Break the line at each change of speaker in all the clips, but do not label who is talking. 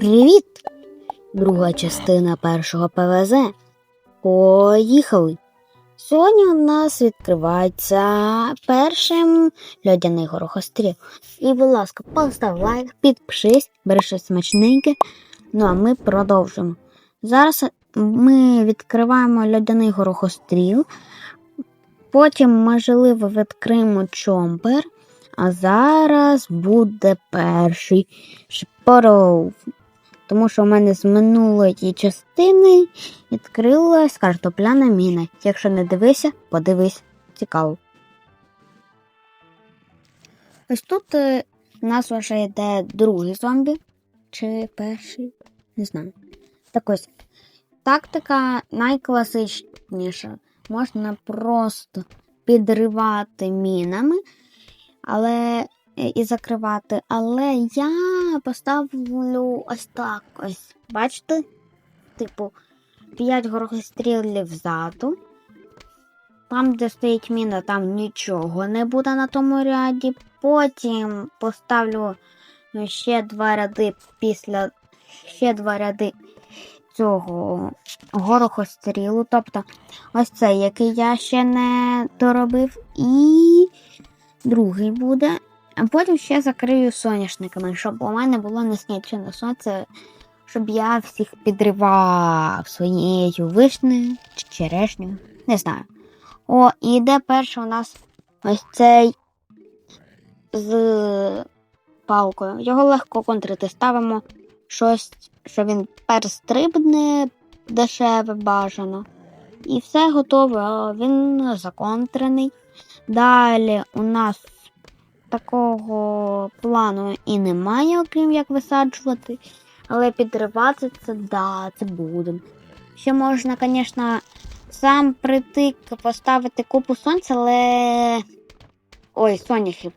Привіт! Друга частина першого ПВЗ. Поїхали! Сьогодні у нас відкривається першим льодяний горохостріл. І, будь ласка, постав лайк, підпишись, бери щось смачненьке. Ну а ми продовжимо. Зараз ми відкриваємо льодяний горохостріл. Потім, можливо, відкриємо чомпер. А зараз буде перший шпоров. Тому що в мене з минулої частини відкрилась картопляна міна. Якщо не дивися, подивись. Цікаво. Ось тут е, у нас вже йде другий зомбі. Чи перший? Не знаю. Так ось. Тактика найкласичніша. Можна просто підривати мінами, але і закривати. Але я поставлю ось так ось. Бачите? Типу, 5 горохострілів ззаду. Там, де стоїть міна, там нічого не буде на тому ряді. Потім поставлю ще два ряди після ще два ряди цього горохострілу. Тобто ось цей, який я ще не доробив, і другий буде. А потім ще закрию соняшниками, щоб у мене було нескінчене сонце, щоб я всіх підривав своєю вишнею чи черешнею. Не знаю. О, і йде перший у нас ось цей з палкою. Його легко контрити. Ставимо щось, що він перестрибне дешеве бажано. І все готове, він законтрений. Далі у нас такого плану і немає, окрім як висаджувати. Але підривати це да, це будемо. Ще можна, звісно, сам прийти поставити купу сонця, але. Ой, соняхів.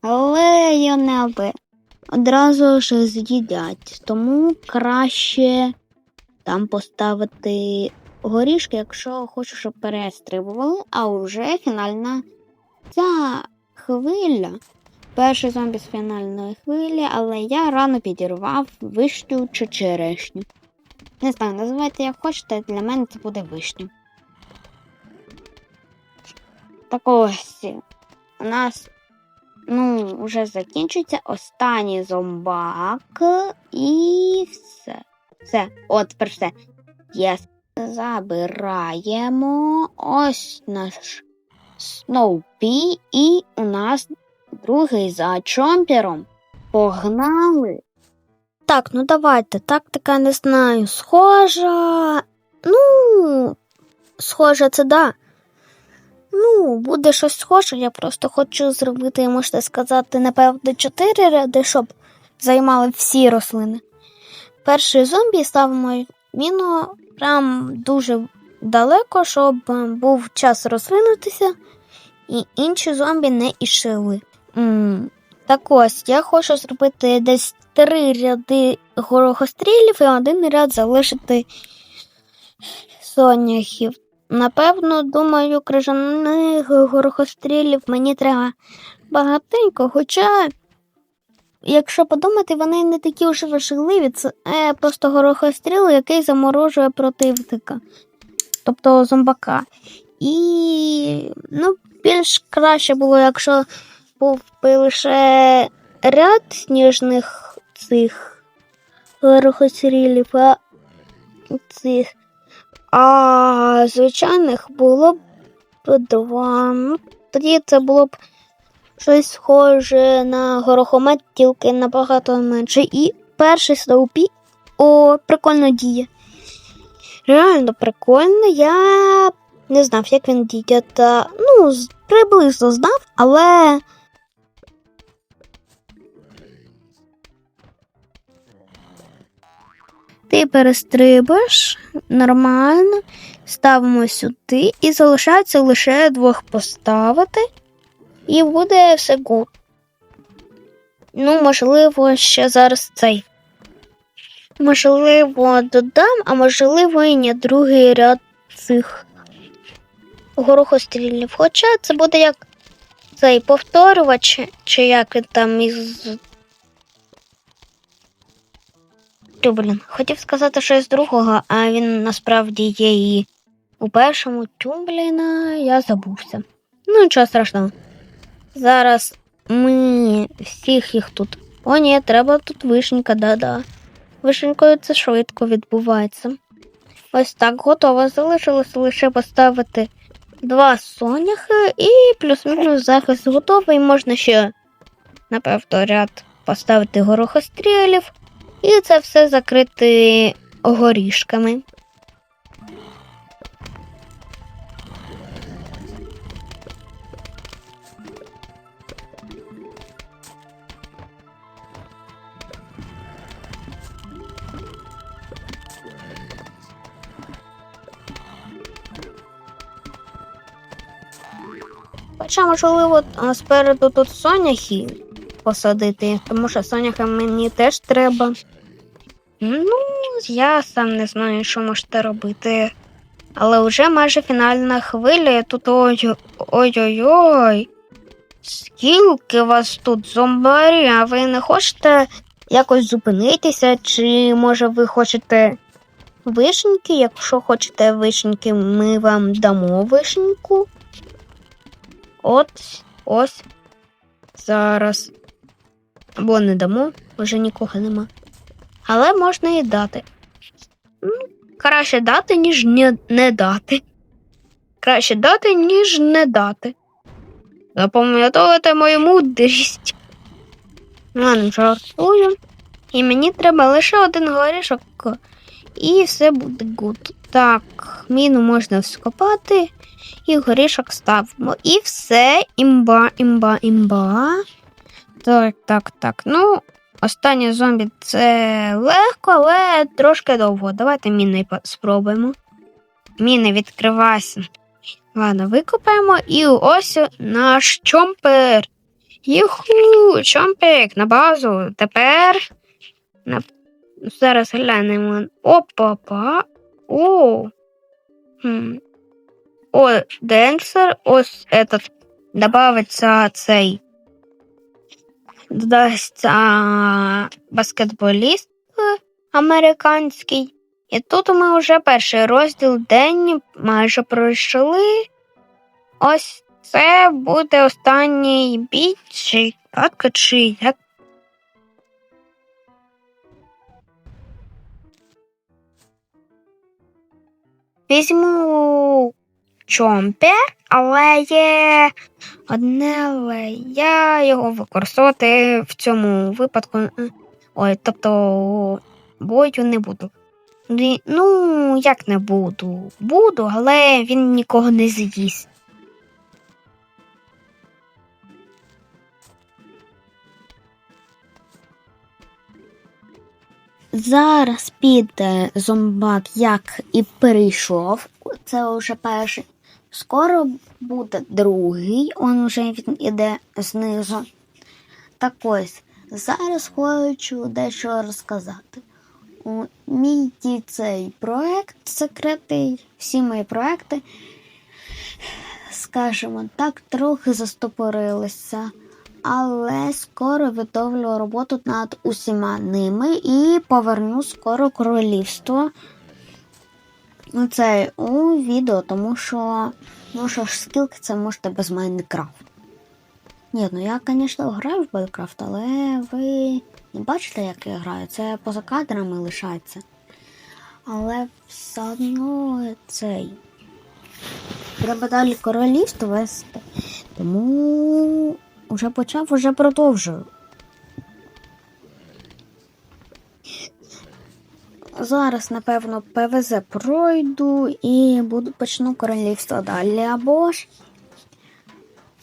Але йонелби одразу ж з'їдять. Тому краще там поставити горішки, якщо хочу, щоб перестрибували, а вже фінальна ця хвиля. Перший зомбі з фінальної хвилі, але я рано підірвав вишню чи черешню. Не знаю, називайте як хочете, для мене це буде вишня. Так ось у нас ну, вже закінчиться останній зомбак і все. Все, от тепер все. Єс. Забираємо ось наш Сноупі, і у нас другий за чомпером. Погнали. Так, ну давайте, тактика не знаю. Схожа. Ну, схожа, це да. Ну, буде щось схоже, я просто хочу зробити, можете сказати, напевно, чотири ряди, щоб займали всі рослини. Перший зомбі ставимо міну прям дуже далеко, щоб був час розвинутися, і інші зомбі не ішли. М так ось, я хочу зробити десь три ряди горохострілів і один ряд залишити соняхів. Напевно, думаю, крижаних горохострілів мені треба багатенько, хоча, якщо подумати, вони не такі вже важливі, це е, просто горохостріл, який заморожує противника, тобто зомбака. І ну, більш краще було, якщо був би лише ряд сніжних цих горохострілів, а цих. А звичайних було б два. Ну, тоді це було б щось схоже на горохомет, тільки набагато менше. І перший стовпі о, прикольно діє. Реально прикольно. Я не знав, як він діє. Та, ну, приблизно знав, але. Ти перестрибаєш нормально, ставимо сюди і залишається лише двох поставити, і буде все гуд. Ну, можливо, ще зараз цей. Можливо, додам, а можливо, і не другий ряд цих горохострільнів. Хоча це буде як цей повторювач, чи як там із блін, хотів сказати щось другого, а він насправді є і у першому тю, а я забувся. Ну, нічого страшного. Зараз ми всіх їх тут. О, ні, треба тут вишенька, да-да. Вишенькою це швидко відбувається. Ось так готово. Залишилося лише поставити два соняхи і плюс-мінус захист готовий. Можна ще, напевно, ряд поставити горохострілів. І це все закрити горішками. Хоча, можливо, спереду тут соняхи посадити, тому що соняхи мені теж треба. Ну, я сам не знаю, що можете робити. Але вже майже фінальна хвиля, і тут ой- ой-ой-ой. Скільки вас тут зомбарі, а ви не хочете якось зупинитися? Чи може ви хочете вишеньки? Якщо хочете вишеньки, ми вам дамо вишеньку. От ось зараз. Або не дамо, вже нікого нема. Але можна і дати. Краще дати, ніж не, не дати. Краще дати, ніж не дати. Запам'ятовуйте мою мудрість. Ладно, жартую. І мені треба лише один горішок, і все буде гуд. Так, міну можна вскопати, і горішок ставимо. І все, імба, імба, імба. Так, так, так. Ну, останній зомбі це легко, але трошки довго. Давайте міни спробуємо. Міни відкривайся. Ладно, викопаємо. І ось наш чомпер. Юху, чомпик на базу. Тепер. Зараз глянемо. Опа-па. О. Хм. О, денсер. Ось этот. Добавиться цей. Додасться баскетболіст е, американський. І тут ми вже перший розділ день майже пройшли. Ось це буде останній бій, чи катка, чи як. Візьму чомпер, але є одне, але я його використовувати в цьому випадку. Ой, тобто бою не буду. Ну, як не буду? Буду, але він нікого не з'їсть. Зараз піде зомбак, як і прийшов. Це вже перший. Скоро буде другий, он вже він іде знизу. Так ось, зараз хочу дещо розказати. Мій цей проект секретний, всі мої проекти, скажімо так, трохи застопорилися. Але скоро відновлю роботу над усіма ними і поверну скоро королівство. Ну, це у відео, тому що, ну що ж, скілки це можете без Майнкрафт. Ні, ну я, звісно, граю в Майнкрафт, але ви не бачите, як я граю. Це поза кадрами лишається. Але все одно цей. Треба далі королівство вести. Тому вже почав, вже продовжую. Зараз, напевно, ПВЗ пройду і буду почну королівство далі. Або ж,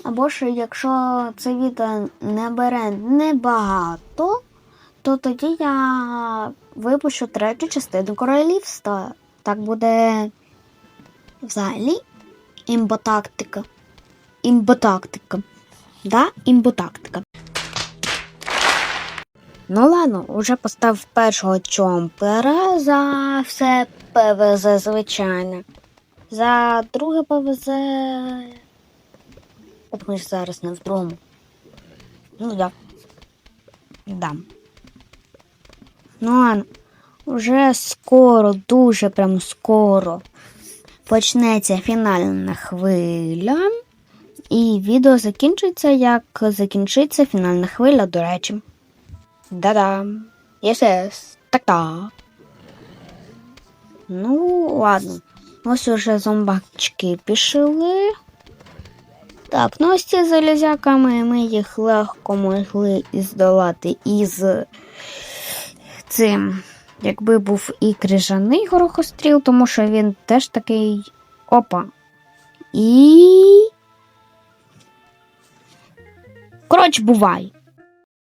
або ж, якщо це відео не бере небагато, то тоді я випущу третю частину королівства. Так буде взагалі імботактика. Імботактика. Да, імботактика. Ну ладно, уже поставив першого чомпера за все ПВЗ, звичайно. За друге ПВЗ. От ми ж зараз не в другому. Ну да. Дам. Ну ладно. вже скоро, дуже прям скоро почнеться фінальна хвиля. І відео закінчиться, як закінчиться фінальна хвиля, до речі. Да-да. Єс, так-так. Ну, ладно. Ось уже зомбачки пішли. Так, ну ось ці залізяками ми їх легко могли здолати із цим, якби був і крижаний горохостріл, тому що він теж такий опа. І. Коротше, бувай.